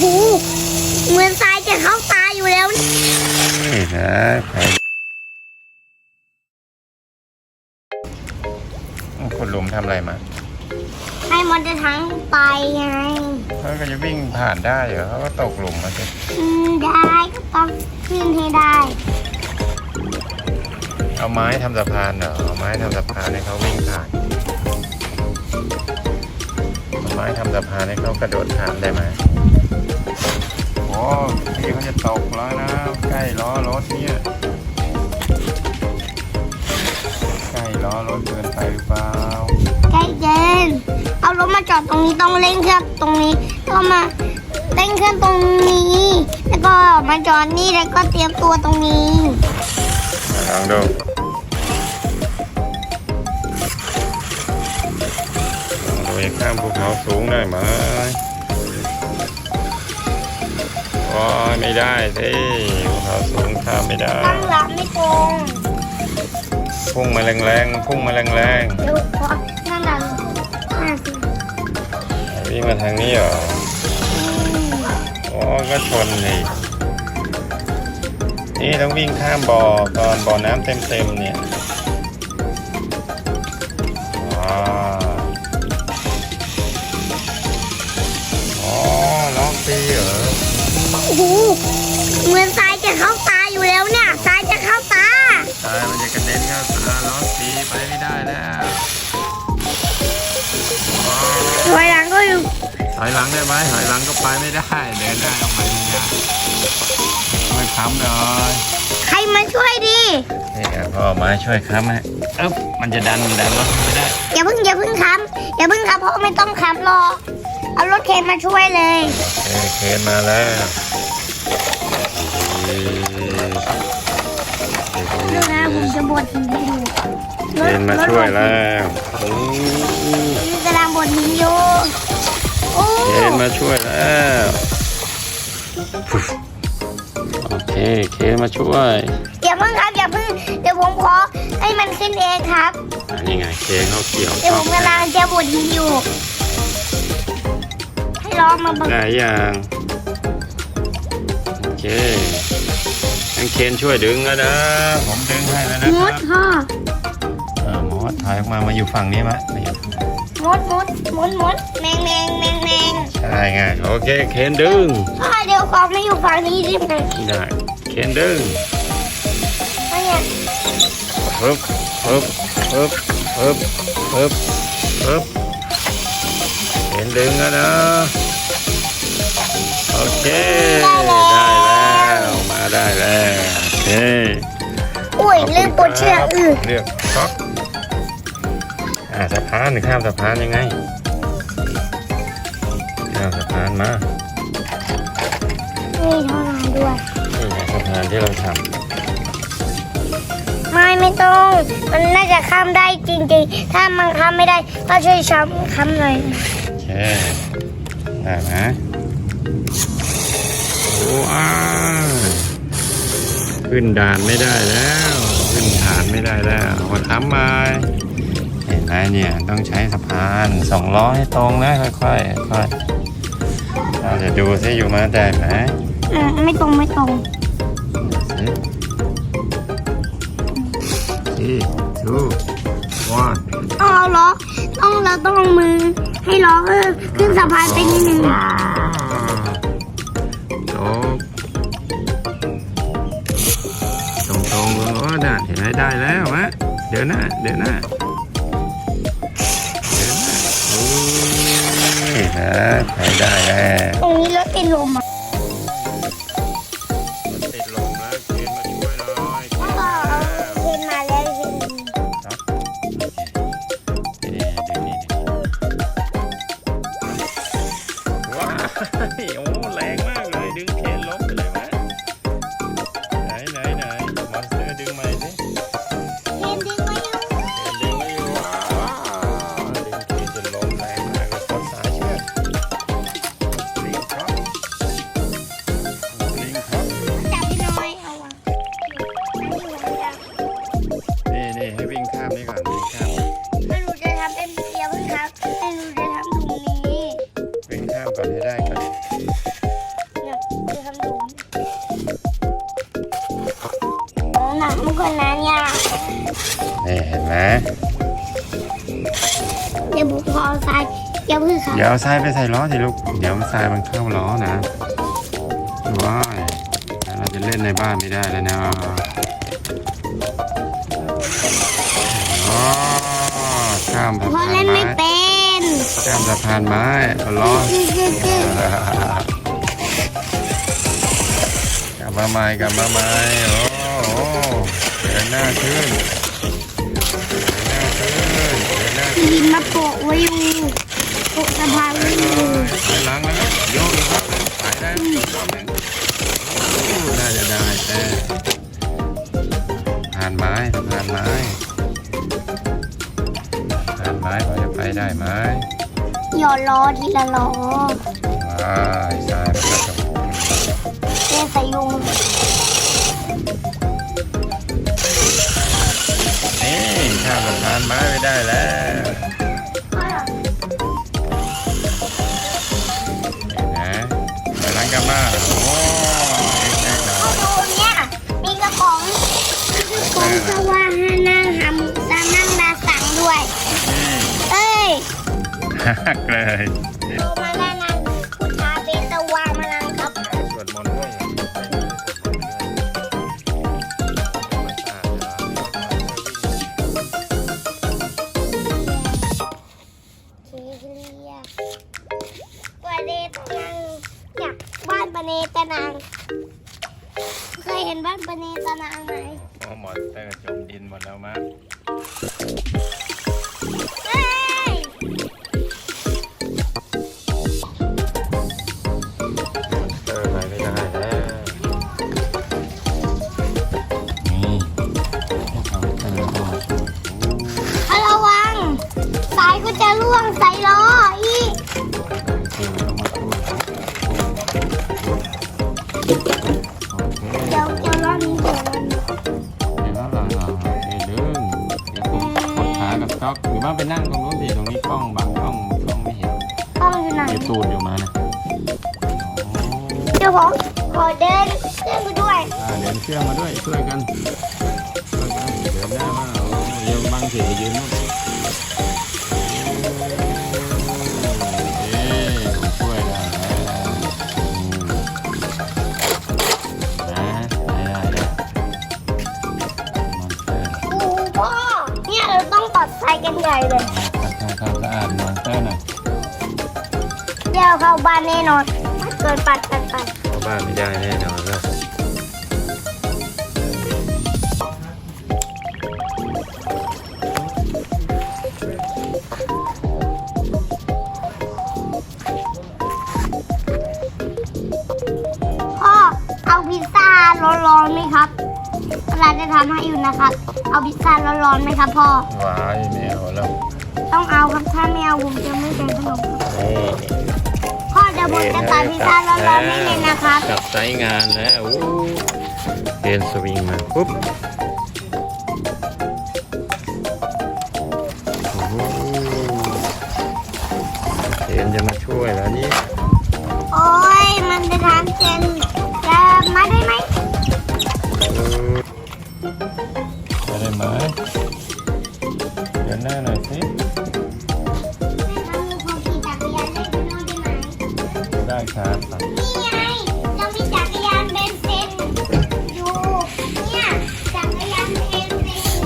โหเหมือนทรายจะเข้าตาอยู่แล้วนี่นะใครคุณลุมทำอะไรมา ให้มันจะทั้งไปไงเขาก็จะวิ่งผ่านได้เหรอเขาก็ตกหลุมมาสิอืมได้ก็ต้องขึ้นให้ได้ เอาไม้ทำสะพานเหรอเอาไม้ทำสะพานให้เขาวิ่งผ่านเอาไม้ทำสะพานให้เขากระโดดผ่านได้ไหมโอ้ พี่เขาจะตกแล้วนะ ใกล้ล้อรถเนี่ย ใกล้ล้อรถเกินไปหรือเปล่า ใกล้เกินเอารถมาจอดตรงนี้ต้องเร่งเครื่องตรงนี้แล้วก็มาเร่งเครื่องตรงนี้ แล้วก็มาจอดนี่แล้วก็เตรียมตัวตรงนี้ลองดูลองดูจะข้ามภูเขาสูงได้ไหม โอ้ยไม่ได้สิภูเขาสูงข้ามไม่ได้ตั้งหลักไม่ตรงพุ่งมาแรงๆพุ่งมาแรงเดี๋ยวขอตั้งหลักห้าสิบๆวิ่งมาทางนี้เหรอโอ้ก็ชนเลยนี่ต้องวิ่งข้ามบ่อก่อนบ่อน้ำเต็มๆเนี่ย โอ้โหเหมือนทรายจะเข้าตาอยู่แล้วเนี่ยทรายจะเข้าตาตายมันจะกระเด็นเข้าตาล็อกปีไปไม่ได้แล้วว้าวถอยหลังก็อยู่ถอยหลังได้ไหมถอยหลังก็ไปไม่ได้เดินได้ต้องไปไม่ได้ช่วยค้ำหน่อยใครมาช่วยดีนี่ครับพ่อมาช่วยค้ำฮะเอ๊บมันจะดันดันรถไม่ได้อย่าเพิ่งอย่าเพิ่งค้ำอย่าเพิ่งค้ำเพราะไม่ต้องค้ำรอเอารถเคนมาช่วยเลยโอเคเคนมาแล้ว ดูนะผมจะบดหินให้ดูเคนมาช่วยแล้วโอ้นี่กำลังบดหินอยู่โอ้เคนมาช่วยแล้วโอเคเคนมาช่วยอย่าเพิ่งครับอย่าเพิ่งเดี๋ยวผมขอให้มันขึ้นเองครับอันนี้ไงเคนเขาเกี่ยวเดี๋ยวผมกำลังจะบดหินอยู่ให้ล้อมาบังได้ยังโอเค งเคนช่วยดึงแล้วนะผมดึงให้แล้วนะมครัดบพ่อเออมอถอยออกมามาอยู่ฝั่งนี้มะมาอยู่มดมดมดมดแมงแมงแมงแมงใช่ไงโอเคเคนดึงพ่อเดี๋ยวขอไม่อยู่ฝั่งนี้ด้ไหมได้เคนดึงเนี่ยปึ๊บปึ๊บปึ๊บปึ๊บปึ๊บปึ๊บเคนดึงแล้วนะโอเคได้ ได้แล้วโอเคอุ้ยเรื่องปวดเชือกอือเลือกช็อกอ่าสะพานข้ามสะพานยังไงข้ามสะพานมานี่เท่านั้นด้วยนี่ไงสะพานที่เราทไม่ไม่ต้อง มันน่าจะข้ามได้จริงๆ ถ้ามันข้ามไม่ได้ก็ช่วยช้ำค้ำหน่อยำโอเคได้ไหมโอ้อ้าว ขึ้นด่านไม่ได้แล้ว ขึ้นฐานไม่ได้แล้วเอามาค้ำมาเห็นไหมเนี่ยต้องใช้สะพานสองล้อให้ตรงนะค่อยๆค่อยๆเราจะดูซิอยู่มาได้ไหมอืมไม่ตรงไม่ตรง Three, two, one. ต้องเอาล้อต้องเราต้องเอามือให้ล้อเออขึ้นสะพานไปนิดนึง ไหมได้แล้วฮะเดี๋ยวนะเดี๋ยวนะเดี๋ยวนะโอ้ยนะไปได้แล้ว ตรงนี้รถติดลมอะ เดี๋ยวผมขอเอาทรายอย่าเพึ่งครับเดี๋ยวเอาทรายไปใส่ล้อสิลูก เดี๋ยวทรายมันเข้าล้อนะว้ายแล้วเราจะเล่นในบ้านไม่ได้แล้วนะอ๋อข้ามสะเพราะพานเล่นไม้ไม่เป็นข้ามสะพานไม้เอาล้อคือกคือกลับมาใหม่กลับมาใหม่โอ้โหเดินหน้าขึ้น เดินหน้าขึ้นเดินมาโปะไว้อยู่โปะสะพานไว้อยู่ถอยหลังแล้วโยกอีกครับไปได้น่าจะได้แต่ผ่านไม้สะพานไม้ผ่านไม้พอจะไปได้ไหมหย่อล้อทีละล้อว้ายทรายมันก็จะเล่นสายุง ข้ามสะพานไม้ไม่ได้แล้วนะไปล้างกลับมาโอ้เอ็กซ์แอคหน่อยดูเนี่ยมีกระป๋องของสว่างให้นั่งหำตานั่งดาสังด้วยเอ้ย หักเลย เคยเห็นบ้านปาเนตะนังไหมโอ้หมอนเตอร์จมดินหมดแล้วมั้งเอ้ยเตอร์ไปไม่ได้แล้ว นี่เอาเตอร์เข้ามาช่วยโอ้เอาระวัง สายก็จะล่วงใส่ล้ออีกเตอ ตูดอยู่มานะโอ้เดี๋ยวผมขอเดินเดินไปด้วยอ่าเดินเชื่อมมาด้วยช่วยกันช่วยกันเดินได้มาโอ้เดี๋ยวบังเสียยืนนู่นเอ๊ะผมช่วยได้แล้วอืมนะได้ได้ได้มันเตอร์โอ้โหพ่อเนี่ยเราต้องตัดสายกันใหญ่เลย บ้านแน่นอนถ้าเกิดปัดปัดปัดเข้าบ้านไม่ได้แน่นอนแล้วพ่อเอาพิซซ่าร้อนๆไหมครับเราจะทำให้อยู่นะครับ เอาพิซซ่าร้อนๆไหมครับพ่อ ว้ายไม่เอาแล้ว ต้องเอาครับถ้าไม่เอาผมจะไม่เป็นขนมครับ นี่ พ่อเดี๋ยวผมจะตัดพิซซ่าร้อนๆให้เลยนะครับจับไซส์งานแล้วอู้เดินสวิงมาปุ๊บโอ้โหเดินจะมาช่วยแล้วนี่โอ้ยมันจะทำเจนจะมาได้ไหมเออไปได้ไหมเดินหน้าหน่อยสิ ครับนี่ไงเรามีจักรยานเบนซินอยู่เนี่ยจักรยานเบนซิน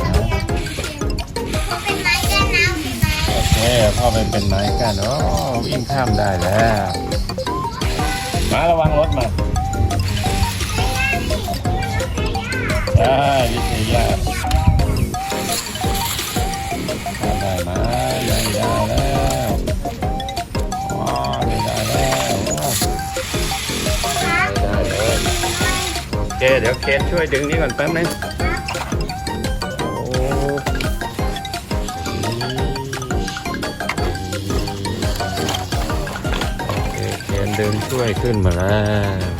จักรยานเขาเป็นไม้กันน้ำใช่ไหมโอเคพ่อไปเป็นไม้กันโอ้วิ่งข้ามได้แล้วมาระวังรถมาได้วิทยาข้ามได้ไหมได้ได้แล้ว เค เดี๋ยวเคนช่วยดึงนี้ก่อนแป๊บนึงโอ้โอเคเคนดึงช่วยขึ้นมาแล้ว